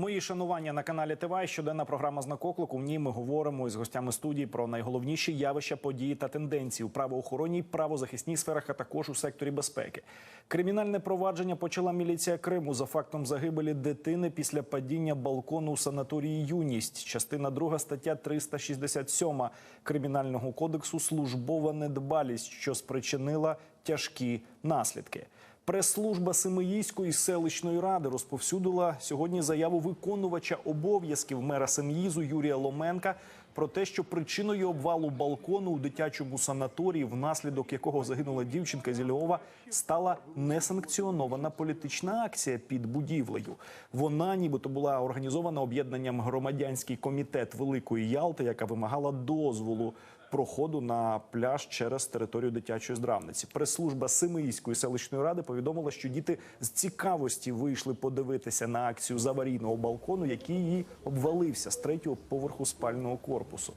Мої шанування на каналі ТВ. Щоденна програма «Знак оклику». В ній ми говоримо із гостями студії про найголовніші явища, події та тенденції у правоохоронній, правозахисній сферах, а також у секторі безпеки. Кримінальне провадження почала міліція Криму за фактом загибелі дитини після падіння балкону у санаторії Юність. Частина 2 стаття 367 кримінального кодексу службова недбалість, що спричинила тяжкі наслідки. Прес-служба Семиїської селищної ради розповсюдила сьогодні заяву виконувача обов'язків мера Сем'їзу Юрія Ломенка про те, що причиною обвалу балкону у дитячому санаторії, внаслідок якого загинула дівчинка зі Львова, стала несанкціонована політична акція під будівлею. Вона, нібито, була організована об'єднанням громадянський комітет Великої Ялти, яка вимагала дозволу проходу на пляж через територію дитячої здравниці. Прес-служба Семиїської селищної ради повідомила, що діти з цікавості вийшли подивитися на акцію з аварійного балкону, який її обвалився з третього поверху спального корпусу.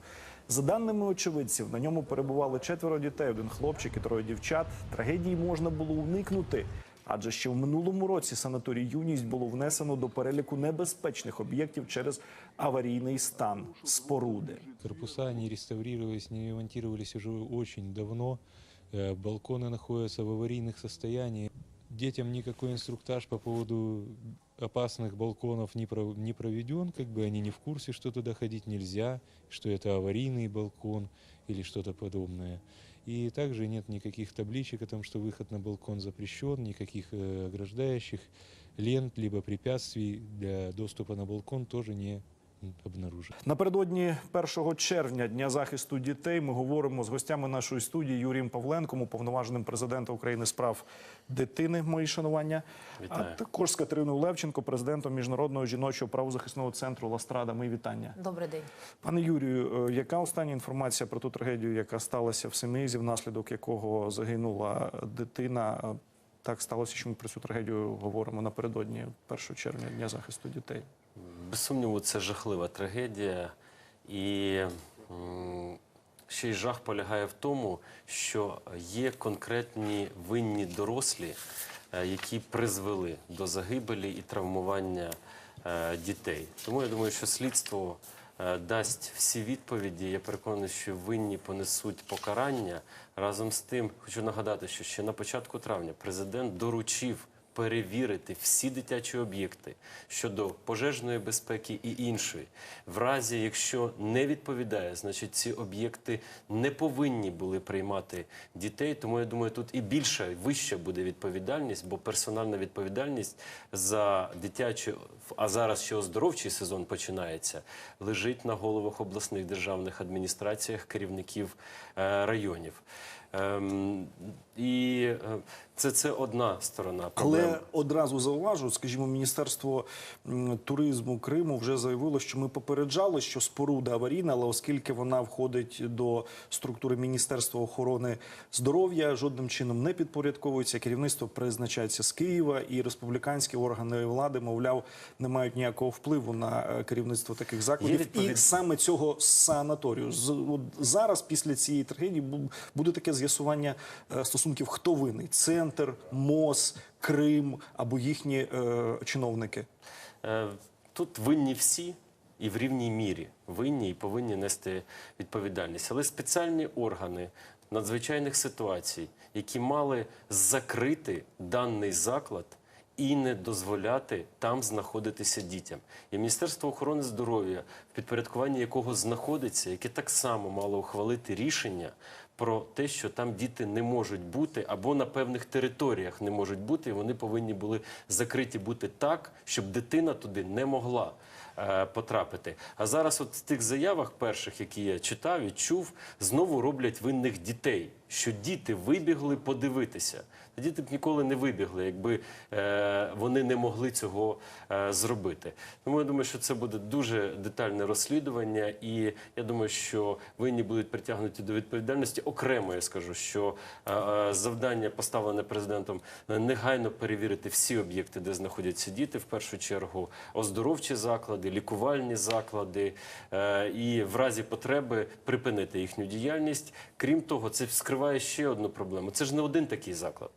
За даними очевидців, на ньому перебували четверо дітей, один хлопчик і троє дівчат. Трагедії можна було уникнути. Адже ще в минулому році санаторій юність було внесено до переліку небезпечних об'єктів через аварійний стан споруди. Корпуса не реставрировались, не ремонтировались уже очень давно. Э, Балконы находятся в аварийных состояниях. Детям никакой инструктаж по поводу опасных балконов не, про- не проведен, как бы они не в курсе, что туда ходить нельзя, что это аварийный балкон или что-то подобное. И также нет никаких табличек о том, что выход на балкон запрещен, никаких э, ограждающих лент либо препятствий для доступа на балкон тоже не м. Напередодні 1 червня Дня захисту дітей ми говоримо з гостями нашої студії Юрієм Павленком, уповноваженим президента України з прав дитини. Мої шанування, а також з Катериною Левченко, президентом міжнародного жіночого правозахисного центру Ластрада. Мої вітання. Добрий день. Пане Юрію, е, яка остання інформація про ту трагедію, яка сталася в Семизі, внаслідок якого загинула дитина? Е, Так сталося, що ми про цю трагедію говоримо напередодні 1 червня Дня захисту дітей. Без сумніву, це жахлива трагедія. І ще й жах полягає в тому, що є конкретні винні дорослі, е, які призвели до загибелі і травмування е, дітей. Тому я думаю, що слідство е, дасть всі відповіді. Я переконаний, що винні понесуть покарання. Разом з тим, хочу нагадати, що ще на початку травня президент доручив перевірити всі дитячі об'єкти щодо пожежної безпеки і іншої. В разі, якщо не відповідає, значить ці об'єкти не повинні були приймати дітей. Тому я думаю, тут і більша, і вища буде відповідальність, бо персональна відповідальність за дитячі, а зараз ще оздоровчий сезон починається, лежить на головах обласних державних адміністраціях, керівників е, районів. І е, це, це одна сторона проблеми. Але одразу зауважу, скажімо, міністерство туризму Криму вже заявило, що ми попереджали, що споруда аварійна, але оскільки вона входить до структури Міністерства охорони здоров'я, жодним чином не підпорядковується. Керівництво призначається з Києва, і республіканські органи влади, мовляв, не мають ніякого впливу на е, керівництво таких закладів. І саме цього санаторію З- от зараз, після цієї трагедії, бу- буде таке з'ясування е, стосунків, хто винний: центр, МОЗ, Крим або їхні е, чиновники. Е, Тут винні всі і в рівній мірі винні і повинні нести відповідальність. Але спеціальні органи надзвичайних ситуацій, які мали закрити даний заклад. І не дозволяти там знаходитися дітям. І Міністерство охорони здоров'я, в підпорядкуванні якого знаходиться, яке так само мало ухвалити рішення про те, що там діти не можуть бути, або на певних територіях не можуть бути, і вони повинні були закриті бути так, щоб дитина туди не могла потрапити. А зараз, от в тих заявах перших, які я читав і чув, знову роблять винних дітей, що діти вибігли подивитися. Діти б ніколи не вибігли, якби е, вони не могли цього е, зробити. Тому я думаю, що це буде дуже детальне розслідування, і я думаю, що винні будуть притягнуті до відповідальності. Окремо я скажу, що е, е, завдання поставлене президентом е, негайно перевірити всі об'єкти, де знаходяться діти, в першу чергу оздоровчі заклади, лікувальні заклади, е, і в разі потреби припинити їхню діяльність. Крім того, це вскриває ще одну проблему. Це ж не один такий заклад.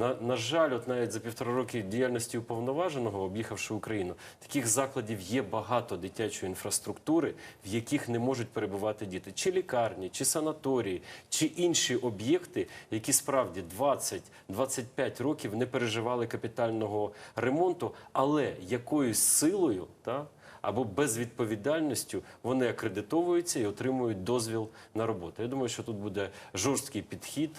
На, на жаль, от навіть за півтора роки діяльності уповноваженого, об'їхавши Україну, таких закладів є багато дитячої інфраструктури, в яких не можуть перебувати діти, чи лікарні, чи санаторії, чи інші об'єкти, які справді 20-25 років не переживали капітального ремонту, але якоюсь силою та або безвідповідальністю вони акредитовуються і отримують дозвіл на роботу. Я думаю, що тут буде жорсткий підхід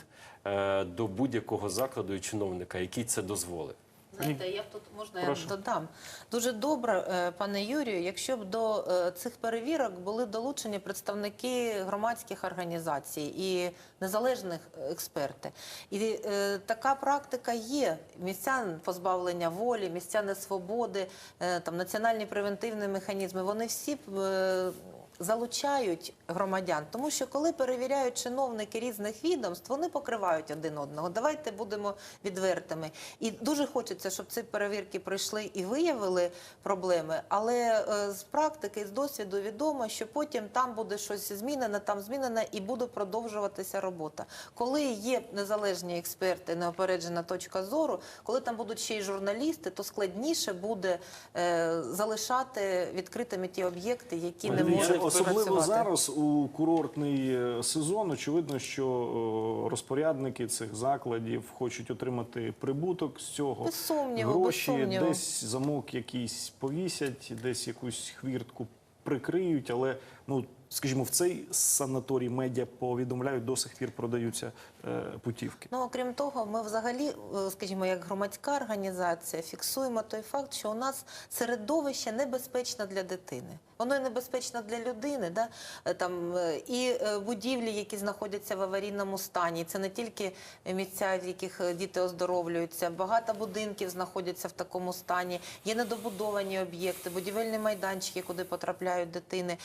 е, до будь-якого закладу і чиновника, який це дозволить. Знаєте, я б тут можна Прошу. я додам. Дуже добре, е, пане Юрію, якщо б до е, цих перевірок були долучені представники громадських організацій і незалежних експерти. І е, така практика є. Місця позбавлення волі, місця несвободи, е, там національні превентивні механізми. Вони всі е, залучають громадян, тому що коли перевіряють чиновники різних відомств, вони покривають один одного. Давайте будемо відвертими. І дуже хочеться, щоб ці перевірки пройшли і виявили проблеми. Але е, з практики, з досвіду відомо, що потім там буде щось змінене, там змінене, і буде продовжуватися робота. Коли є незалежні експерти, неопереджена точка зору, коли там будуть ще й журналісти, то складніше буде е, залишати відкритими ті об'єкти, які не можуть особливо працювати. зараз у курортний е, сезон. Очевидно, що розпорядники цих закладів хочуть отримати прибуток з цього. Без сумніву, гроші, без сумніву. десь замок якийсь повісять, десь якусь хвіртку прикриють, але ну. Скажімо, в цей санаторій медіа повідомляють, до сих пір продаються е, путівки. Ну, окрім того, ми взагалі, е, скажімо, як громадська організація, фіксуємо той факт, що у нас середовище небезпечне для дитини. Воно і небезпечно для людини, да? Е, там, е, і будівлі, які знаходяться в аварійному стані. Це не тільки місця, в яких діти оздоровлюються. Багато будинків знаходяться в такому стані. Є недобудовані об'єкти, будівельні майданчики, куди потрапляють дитини,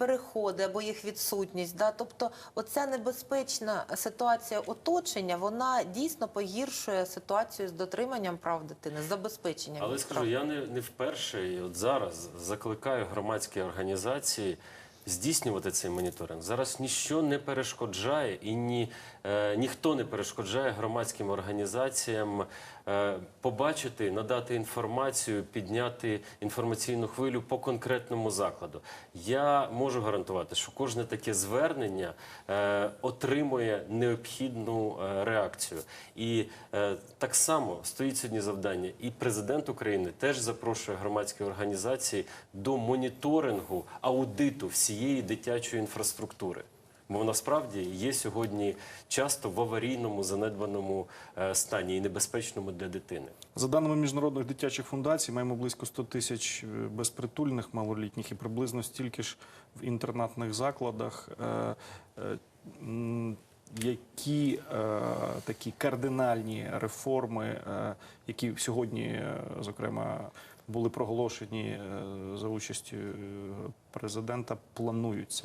переходи або їх відсутність. Да? Тобто, оця небезпечна ситуація оточення, вона дійсно погіршує ситуацію з дотриманням прав дитини, з забезпеченням. Але скажу, прав. я не, не вперше і от зараз закликаю громадські організації здійснювати цей моніторинг. Зараз ніщо не перешкоджає і ні, ніхто не перешкоджає громадським організаціям е, побачити, надати інформацію, підняти інформаційну хвилю по конкретному закладу. Я можу гарантувати, що кожне таке звернення е, отримує необхідну е, реакцію. І е, так само стоїть сьогодні завдання, і президент України теж запрошує громадські організації до моніторингу аудиту всієї дитячої інфраструктури. Бо насправді є сьогодні часто в аварійному занедбаному е, стані і небезпечному для дитини. За даними міжнародних дитячих фундацій, маємо близько 100 тисяч е, безпритульних малолітніх і приблизно стільки ж в інтернатних закладах. Е, Які такі кардинальні реформи, які сьогодні, зокрема, були проголошені за участю президента, плануються?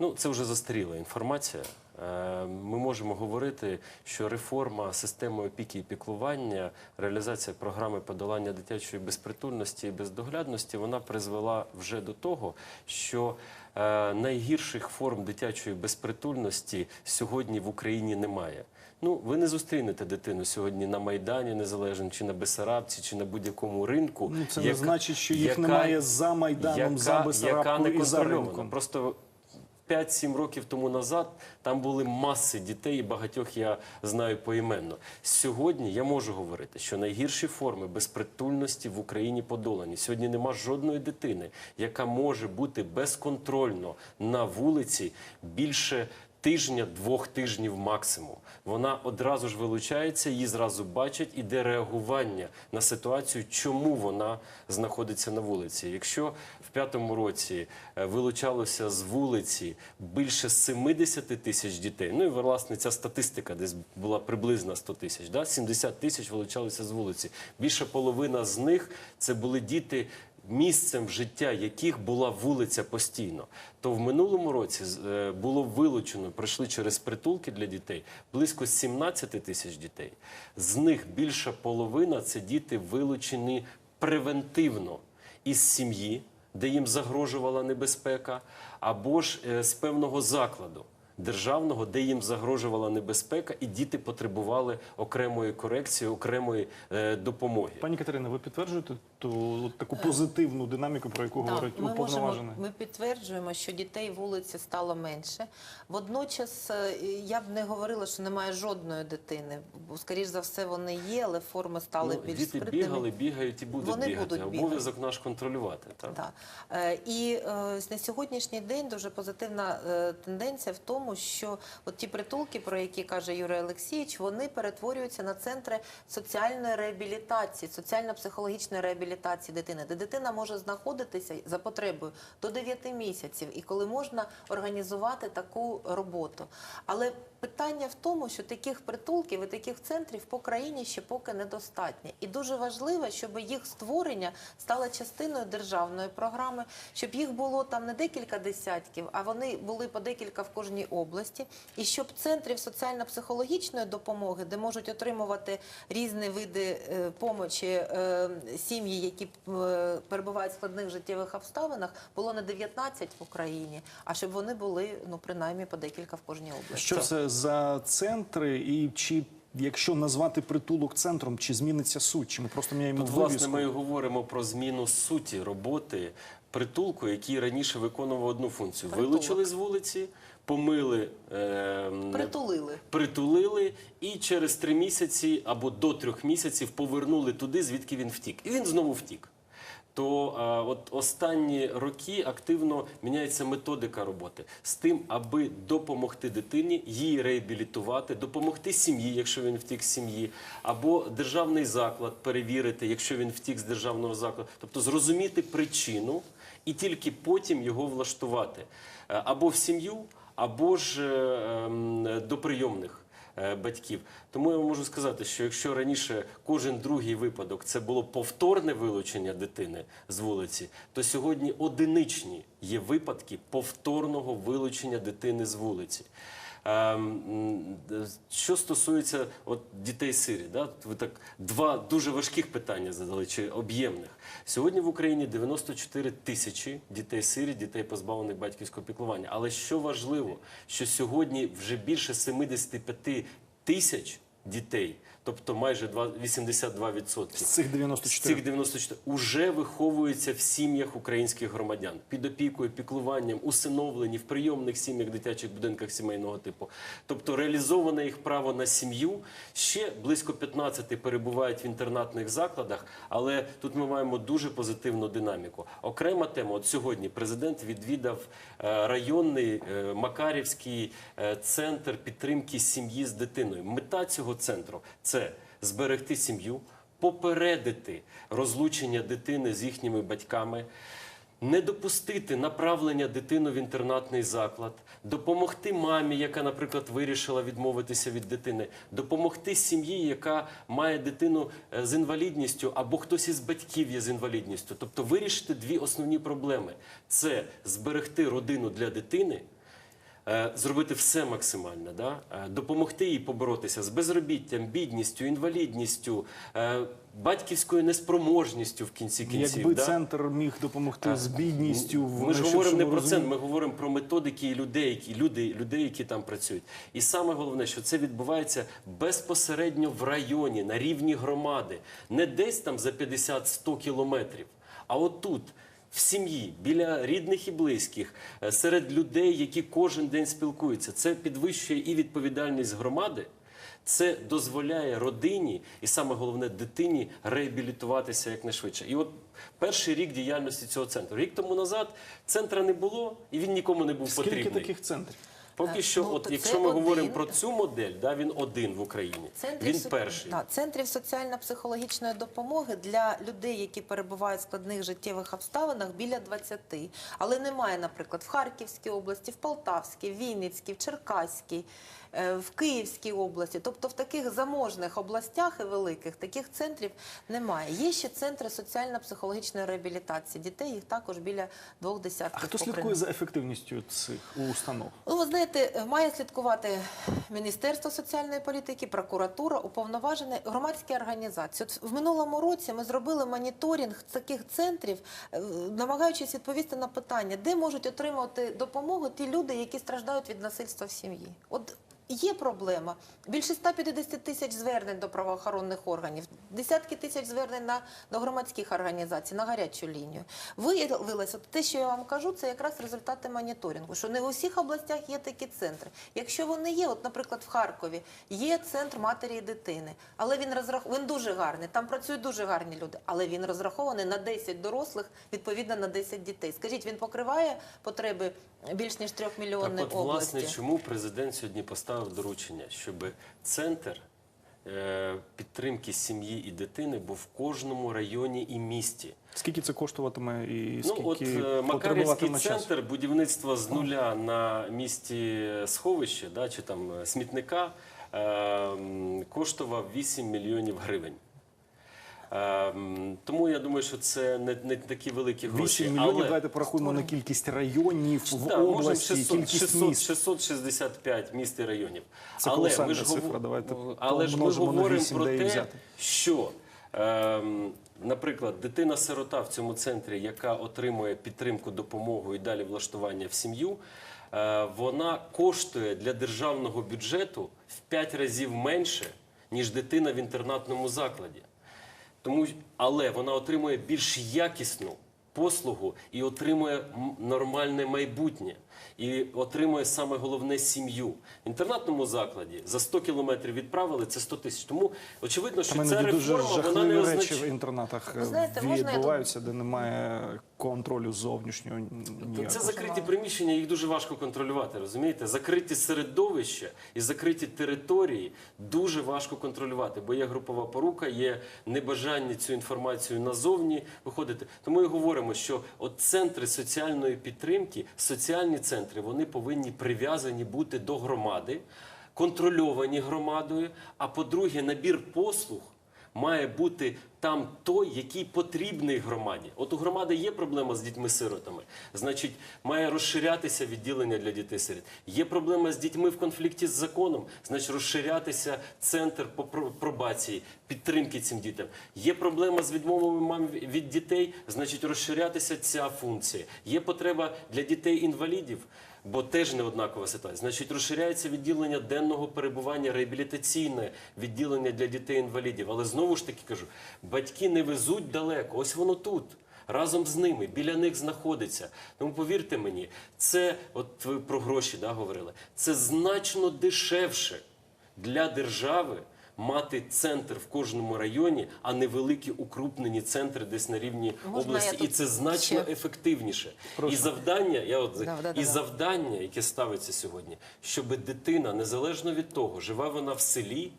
Ну, це вже застаріла інформація. Е, Ми можемо говорити, що реформа системи опіки і піклування, реалізація програми подолання дитячої безпритульності і бездоглядності, вона призвела вже до того, що е, найгірших форм дитячої безпритульності сьогодні в Україні немає. Ну, ви не зустрінете дитину сьогодні на Майдані Незалежно, чи на Бесарабці, чи на будь-якому ринку. Ну, це не значить, що їх яка- немає за Майданом, за яка Бесарабкою не і за ринком. Просто 5-7 років тому назад там були маси дітей, і багатьох я знаю поіменно. Сьогодні я можу говорити, що найгірші форми безпритульності в Україні подолані. Сьогодні нема жодної дитини, яка може бути безконтрольно на вулиці більше. Тижня, двох тижнів максимум. Вона одразу ж вилучається, її зразу бачать, іде реагування на ситуацію, чому вона знаходиться на вулиці. Якщо в п'ятому році е, вилучалося з вулиці більше 70 тисяч дітей, ну і власне ця статистика десь була приблизно 100 тисяч, да? 70 тисяч вилучалися з вулиці. Більше половина з них це були діти місцем життя яких була вулиця постійно, то в минулому році е, було вилучено, пройшли через притулки для дітей близько 17 тисяч дітей. З них більша половина це діти вилучені превентивно із сім'ї, де їм загрожувала небезпека, або ж е, з певного закладу. державного, де їм загрожувала небезпека, і діти потребували окремої корекції, окремої е, допомоги. Пані Катерина, ви підтверджуєте ту таку позитивну динаміку, про яку Так, говорить ми, можемо, уповноважений? ми підтверджуємо, що дітей вулиці стало менше. Водночас е, я б не говорила, що немає жодної дитини, бо, скоріш за все, вони є, але форми стали Ну, більш діти спритними. бігали, бігають і будуть Вони бігати. будуть бігати. Обов'язок наш контролювати. Так? Да. Е, І е, на сьогоднішній день дуже позитивна тенденція в тому, що от ті притулки, про які каже Юрій Олексійович, вони перетворюються на центри соціальної реабілітації, соціально-психологічної реабілітації дитини, де дитина може знаходитися за потребою до 9 місяців, і коли можна організувати таку роботу. Але питання в тому, що таких притулків і таких центрів по країні ще поки недостатньо. І дуже важливо, щоб їх створення стало частиною державної програми, щоб їх було там не декілька десятків, а вони були по декілька в кожній області, і щоб центрів соціально-психологічної допомоги, де можуть отримувати різні види е, помочі е, сім'ї, які е, перебувають в складних життєвих обставинах, було не 19 в Україні, а щоб вони були ну принаймні по декілька в кожній області. Що це за центри, і чи якщо назвати притулок центром, чи зміниться суть? Чи ми просто міняємо Тут, власне, ми говоримо про зміну суті роботи притулку, який раніше виконував одну функцію: Притулок. вилучили з вулиці, помили. Е, Притулили. Притулили і через три місяці або до трьох місяців повернули туди, звідки він втік. І він знову втік. То а, от останні роки активно міняється методика роботи з тим, аби допомогти дитині її реабілітувати, допомогти сім'ї, якщо він втік з сім'ї, або державний заклад перевірити, якщо він втік з державного закладу, тобто зрозуміти причину і тільки потім його влаштувати. Е, або в сім'ю, або ж е, ем, до прийомних. е, батьків. Тому я можу сказати, що якщо раніше кожен другий випадок це було повторне вилучення дитини з вулиці, то сьогодні одиничні є випадки повторного вилучення дитини з вулиці. Ем, Що стосується дітей сирі, да? ви так два дуже важких питання задали чи об'ємних. Сьогодні в Україні 94 тисячі дітей сирі, дітей позбавлених батьківського піклування. Але що важливо, що сьогодні вже більше 75 тисяч дітей, тобто майже два- 82%. з цих З 94? цих 94 уже виховуються в сім'ях українських громадян під опікою, піклуванням, усиновлені в прийомних сім'ях, дитячих будинках сімейного типу. Тобто реалізоване їх право на сім'ю. Ще близько 15 перебувають в інтернатних закладах, але тут ми маємо дуже позитивну динаміку. Окрема тема. От сьогодні президент відвідав е, районний е, Макарівський е, центр підтримки сім'ї з дитиною. Мета цього центру це зберегти сім'ю, попередити розлучення дитини з їхніми батьками. Не допустити направлення дитини в інтернатний заклад, допомогти мамі, яка, наприклад, вирішила відмовитися від дитини, допомогти сім'ї, яка має дитину е, з інвалідністю, або хтось із батьків є з інвалідністю. Тобто вирішити дві основні проблеми: це зберегти родину для дитини. Е, Зробити все максимально, да? Е, допомогти їй поборотися з безробіттям, бідністю, інвалідністю, е, батьківською неспроможністю в кінці кінців. Якби да? центр міг допомогти з бідністю, в Ми ж говоримо не про розумінні. це, ми говоримо про методики і людей, які люди, людей, які там працюють. І саме головне, що це відбувається безпосередньо в районі, на рівні громади, не десь там за 50-100 кілометрів, а отут. В сім'ї, біля рідних і близьких, е, серед людей, які кожен день спілкуються, це підвищує і відповідальність громади, це дозволяє родині і саме головне дитині реабілітуватися якнайшвидше. І от перший рік діяльності цього центру. Рік тому назад центра не було, і він нікому не був Скільки потрібний. таких центрів? Поки Е, що, ну, от якщо ми говоримо про цю модель, да, він один в Україні. Центрів він перший. Да, центрів соціально-психологічної допомоги для людей, які перебувають в складних життєвих обставинах, біля 20. Але немає, наприклад, в Харківській області, в Полтавській, в Вінницькій, в Черкаській, в Київській області. Тобто в таких заможних областях і великих таких центрів немає. Є ще центри соціально-психологічної реабілітації. Дітей їх також біля двох А десятків. хто по слідкує за ефективністю цих установ? Ну, ви знаєте, має слідкувати Міністерство соціальної політики, прокуратура, уповноважені громадські організації. От в минулому році ми зробили моніторинг таких центрів, е, намагаючись відповісти на питання, де можуть отримувати допомогу ті люди, які страждають від насильства в сім'ї. От Є проблема. Більше 150 тисяч звернень до правоохоронних органів, десятки тисяч звернень на, до громадських організацій на гарячу лінію. Виявилось, от те, що я вам кажу, це якраз результати моніторингу. Що не в усіх областях є такі центри. Якщо вони є, от, наприклад, в Харкові є центр матері і дитини, але він розрах... він дуже гарний. Там працюють дуже гарні люди, але він розрахований на 10 дорослих, відповідно на 10 дітей. Скажіть, він покриває потреби більш ніж трьох Так от, власне, чому президент сьогодні поставив доручення, щоб центр е, підтримки сім'ї і дитини був в кожному районі і місті. Скільки це коштуватиме і Ну, от скільки е, Макарівський потребуватиме час? центр будівництва з нуля на місті сховища да, чи там е, смітника е, коштував 8 мільйонів гривень. Е, м, Тому я думаю, що це не, не такі великі гроші. 8 мільйонів, але... давайте порахуємо на кількість районів в Да, області, 600, кількість 600, міст. 665 міст і районів. Це але ми ж цифра, давайте але ж ми говоримо 8, про те, взяти. що, ем, наприклад, дитина-сирота в цьому центрі, яка отримує підтримку, допомогу і далі влаштування в сім'ю, е, вона коштує для державного бюджету в 5 разів менше, ніж дитина в інтернатному закладі. Тому, але вона отримує більш якісну послугу і отримує нормальне майбутнє. І отримує саме головне сім'ю. В інтернатному закладі за 100 кілометрів відправили це 100 тисяч. Тому очевидно, що Там ця дуже реформа вона не жахливі речі в інтернатах е, знаєте, можна я відбуваються, де немає контролю зовнішнього ніякого. Це закриті приміщення, їх дуже важко контролювати. Розумієте? Закриті середовища і закриті території дуже важко контролювати, бо є групова порука, є небажання цю інформацію назовні виходити. Тому і говоримо, що от центри соціальної підтримки, соціальні центри, вони повинні прив'язані бути до громади, контрольовані громадою. А по-друге, набір послуг має бути там той, який потрібний громаді. От у громади є проблема з дітьми-сиротами, значить, має розширятися відділення для дітей-сиріт. Є проблема з дітьми в конфлікті з законом, значить розширятися центр по пробації, підтримки цим дітям. Є проблема з відмовами мам від дітей, значить розширятися ця функція. Є потреба для дітей-інвалідів. Бо теж не однакова ситуація. Значить, розширяється відділення денного перебування, реабілітаційне відділення для дітей-інвалідів. Але знову ж таки кажу, батьки не везуть далеко. Ось воно тут. Разом з ними, біля них знаходиться. Тому повірте мені, це, от ви про гроші да, говорили, це значно дешевше для держави мати центр в кожному районі, а не великі укрупнені центри десь на рівні Можна області. І це значно ще? ефективніше. Прошу. І завдання, я от Да, да, да, і да. завдання, яке ставиться сьогодні, щоб дитина, незалежно від того, живе вона в селі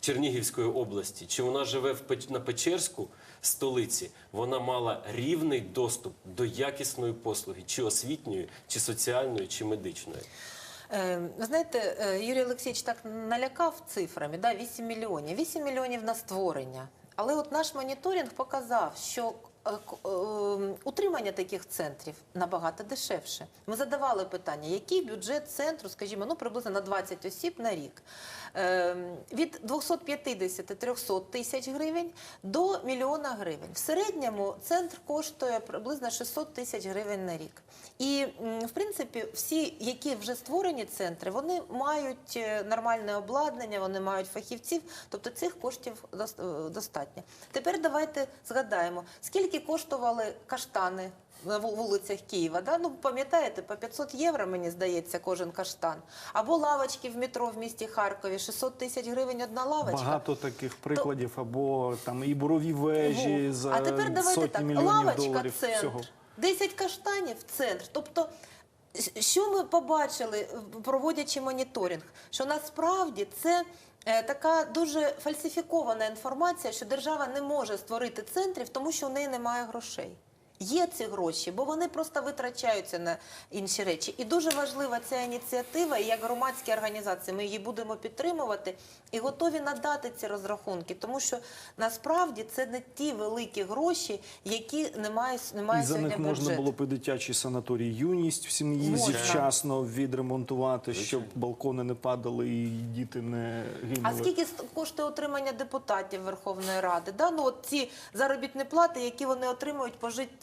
Чернігівської області, чи вона живе в Печ- на Печерську столиці, вона мала рівний доступ до якісної послуги, чи освітньої, чи соціальної, чи медичної. Е, ви Знаєте, е, Юрій Олексійович так налякав цифрами, да, 8 мільйонів. 8 мільйонів на створення. Але от наш моніторинг показав, що утримання таких центрів набагато дешевше. Ми задавали питання, який бюджет центру, скажімо, ну приблизно на 20 осіб на рік. Е, Від 250-300 тисяч гривень до мільйона гривень. В середньому центр коштує приблизно 600 тисяч гривень на рік. І, в принципі, всі, які вже створені центри, вони мають е, нормальне обладнання, вони мають фахівців, тобто цих коштів е, достатньо. Тепер давайте згадаємо, скільки коштували каштани на вулицях Києва. Да? Ну, пам'ятаєте, по 500 євро, мені здається, кожен каштан. Або лавочки в метро в місті Харкові, 600 тисяч гривень одна лавочка. Багато таких прикладів, або там і бурові вежі за а тепер давайте сотні так. Лавочка, центр, всього. 10 каштанів, центр. Тобто, що ми побачили, проводячи моніторинг? Що насправді це така дуже фальсифікована інформація, що держава не може створити центрів, тому що у неї немає грошей. Є ці гроші, бо вони просто витрачаються на інші речі. І дуже важлива ця ініціатива, і як громадські організації ми її будемо підтримувати і готові надати ці розрахунки, тому що насправді це не ті великі гроші, які немає, немає І за сьогодні них можна бюджету. було б і дитячий санаторій юність в сім'ї вчасно відремонтувати, щоб балкони не падали і діти не гинули. А скільки коштує отримання депутатів Верховної Ради? Да? Ну, от ці заробітні плати, які вони отримують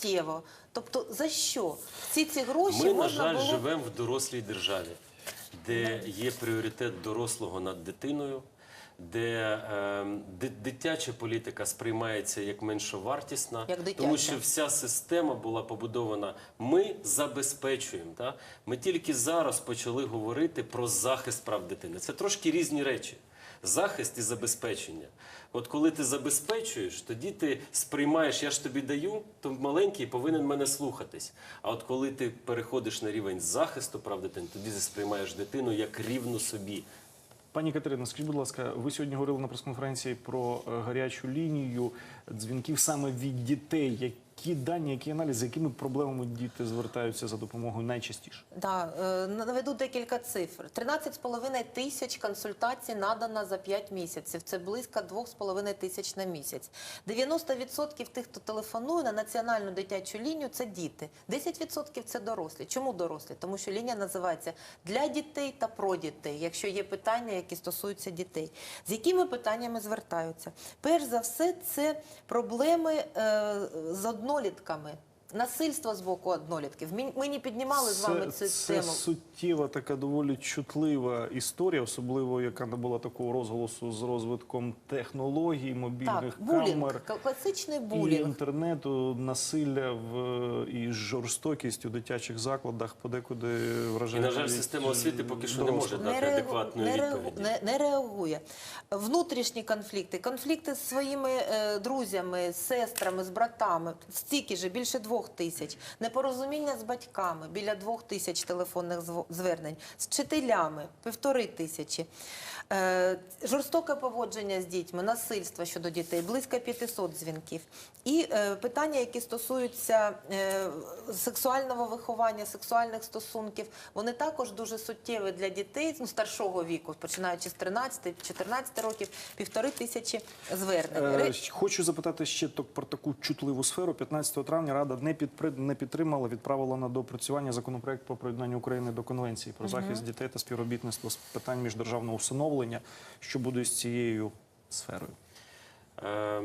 пожиттєво. Тобто за що? Всі ці гроші Ми, на жаль, було... живемо в дорослій державі, де є пріоритет дорослого над дитиною, де е, дитяча політика сприймається як меншовартісна, Як тому що вся система була побудована. Ми забезпечуємо. Та? Ми тільки зараз почали говорити про захист прав дитини. Це трошки різні речі. Захист і забезпечення. От коли ти забезпечуєш, тоді ти сприймаєш, я ж тобі даю, то маленький повинен мене слухатись. А от коли ти переходиш на рівень захисту прав дитини, тоді ти сприймаєш дитину як рівну собі. Пані Катерино, скажіть, будь ласка, ви сьогодні говорили на прес-конференції про е, гарячу лінію дзвінків саме від дітей. Які дані, які аналізи, якими проблемами діти звертаються за допомогою найчастіше? Да, е, наведу декілька цифр. 13,5 тисяч консультацій надано за 5 місяців. Це близько 2,5 тисяч на місяць. 90% тих, хто телефонує на національну дитячу лінію, це діти. 10% це дорослі. Чому дорослі? Тому що лінія називається для дітей та про дітей, якщо є питання, які стосуються дітей. З якими питаннями звертаються? Перш за все, це проблеми е, з однолітками. Насильство з боку однолітків. Ми, не піднімали з вами цю це тему. суттєва, така доволі чутлива історія, особливо яка не була такого розголосу з розвитком технологій, мобільних Так, булінг, камер. кла- класичний І інтернету, насилля в і жорстокість у дитячих закладах подекуди вражає. І, на жаль, система освіти поки що не може дати реагу- адекватної не, реагу- відповіді. не, не реагує. Внутрішні конфлікти, конфлікти з своїми е, друзями, з сестрами, з братами, стільки же, більше двох тисяч. Непорозуміння з батьками, біля двох тисяч телефонних звернень, з вчителями, півтори тисячі. Е, жорстоке поводження з дітьми, насильство щодо дітей, близько 500 дзвінків. І е, питання, які стосуються е, сексуального виховання, сексуальних стосунків, вони також дуже суттєві для дітей ну, старшого віку, починаючи з 13-14 років, півтори тисячі звернень. Хочу запитати ще про таку чутливу сферу. 15 травня Рада не підтримала, відправила на доопрацювання законопроект про приєднання України до конвенції про захист дітей та співробітництво з питань міждержавного усиновлення. Що буде з цією сферою? Е,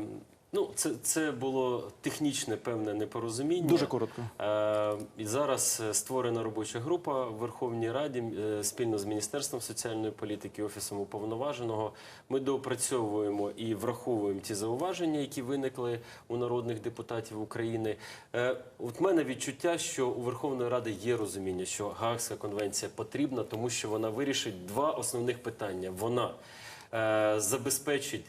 ну, це, це було технічне певне непорозуміння. Дуже коротко. Е, І зараз е, створена робоча група в Верховній Раді е, спільно з Міністерством соціальної політики, Офісом уповноваженого. Ми доопрацьовуємо і враховуємо ті зауваження, які виникли у народних депутатів України. Е, От мене відчуття, що у Верховної Ради є розуміння, що Гаагська конвенція потрібна, тому що вона вирішить два основних питання. Вона е, забезпечить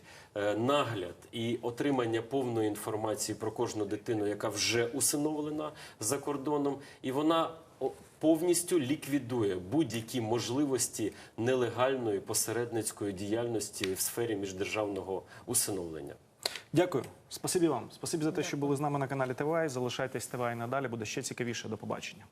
нагляд і отримання повної інформації про кожну дитину, яка вже усиновлена за кордоном, і вона повністю ліквідує будь-які можливості нелегальної посередницької діяльності в сфері міждержавного усиновлення. Дякую. Спасибі вам. Спасибі за те, що були з нами на каналі ТВА. Залишайтесь ТВА і надалі. Буде ще цікавіше. До побачення.